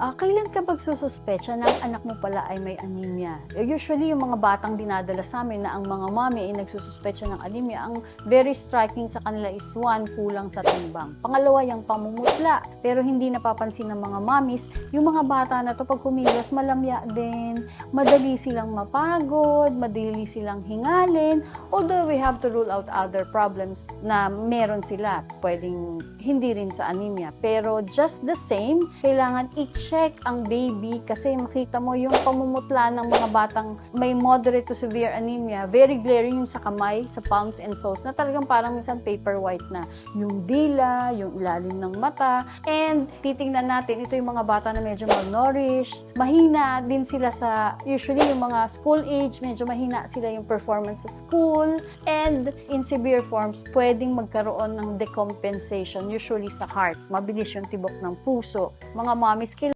Ah, kailan ka magsususpecha na ang anak mo pala ay may anemia? Eh, Usually, yung mga batang dinadala sa amin na ang mga mami ay nagsususpecha ng anemia, ang very striking sa kanila is one, kulang sa timbang. Pangalawa, yung pamumutla. Pero hindi napapansin ng mga mamis, yung mga bata na to pag kumilos, malamya din, madali silang mapagod, madali silang hingalin, although we have to rule out other problems na meron sila, pwedeng hindi rin sa anemia. Pero just the same, kailangan i-check ang baby kasi makita mo yung pamumutla ng mga batang may moderate to severe anemia, very glaring yung sa kamay, sa palms and soles, na talagang parang minsan paper white na. Yung dila, yung ilalim ng mata, and titingnan natin, ito yung mga bata na medyo malnourished, mahina din sila sa, usually yung mga school age, medyo mahina sila yung performance sa school, and in severe forms, pwedeng magkaroon ng decompensation, usually sa heart. Mabilis yung tibok ng puso. Mga mommies,